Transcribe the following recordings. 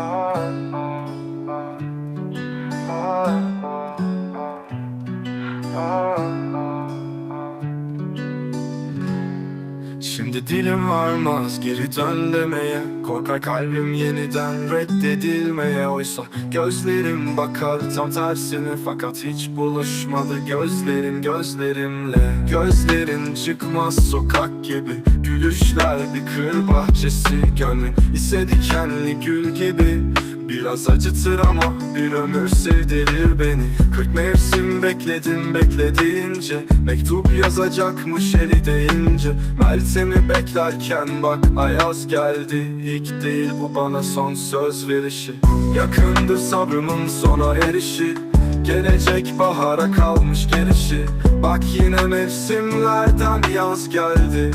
Oh. oh, oh. oh Şimdi dilim varmaz geri dön demeye. Korkar kalbim yeniden reddedilmeye. Oysa gözlerim bakar tam tersine. Fakat hiç buluşmadı gözlerim gözlerimle. Gözlerin çıkmaz sokak gibi. Gülüşler bir kır bahçesi. Gönlün ise dikenli gül gibi Biraz acıtır ama bir ömür sevdirir beni. Kırk mevsim bekledim beklediğince Mektup yazacakmış eli deyince. Meltem'i beklerken bak ayaz geldi. İlk değil bu bana son söz verişi. Yakındır sabrımın sona erişi. Gelecek bahara kalmış gelişi. Bak yine mevsimlerden yaz geldi.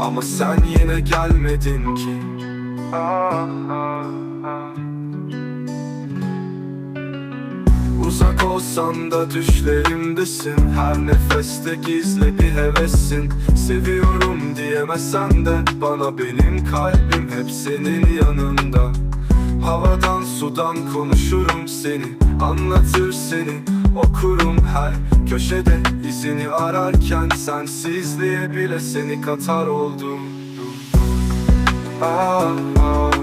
Ama sen yine gelmedin ki. Ah, ah, Olsan da düşlerimdesin. Her nefeste gizli bir hevessin. Seviyorum diyemesen de Bana benim kalbim hep senin yanında. Havadan sudan konuşurum seni Anlatır seni okurum her köşede izini ararken Sensizliğe bile seni katar oldum. Ah ah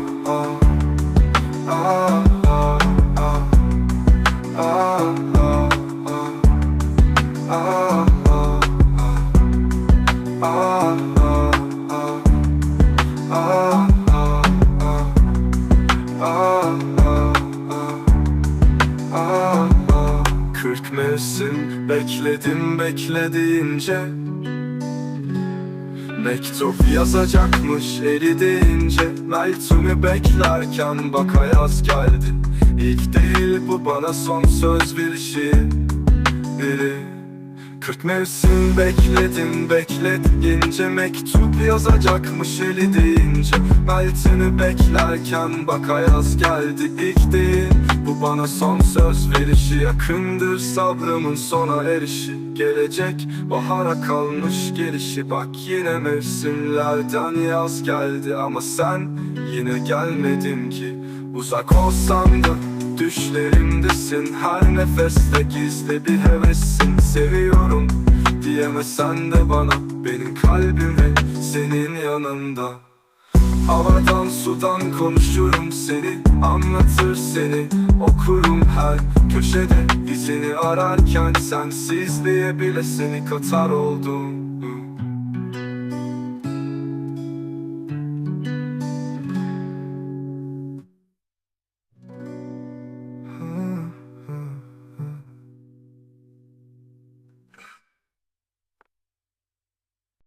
Mevsim bekledim beklediğince. Mektup yazacakmış eridiğince Meltem'i beklerken bak ayaz geldi. İlk değil bu bana son söz verişi. Biri Kırk mevsim bekledim beklediğince. Mektup yazacakmış eli deyince. Meltem'i beklerken bak ayaz geldi. İlk bana son söz verişi. Yakındır sabrımın sona erişi. Gelecek bahara kalmış gelişi. Bak yine mevsimlerden yaz geldi Ama sen yine gelmedin ki. Uzak olsan da düşlerimdesin. Her nefeste gizli bir hevessin. Seviyorum diyemesen de bana. Benim kalbim senin yanında Havadan sudan konuşurum seni Anlatır seni. Okurum her köşede izini ararken Sensizliğe bile seni katar oldum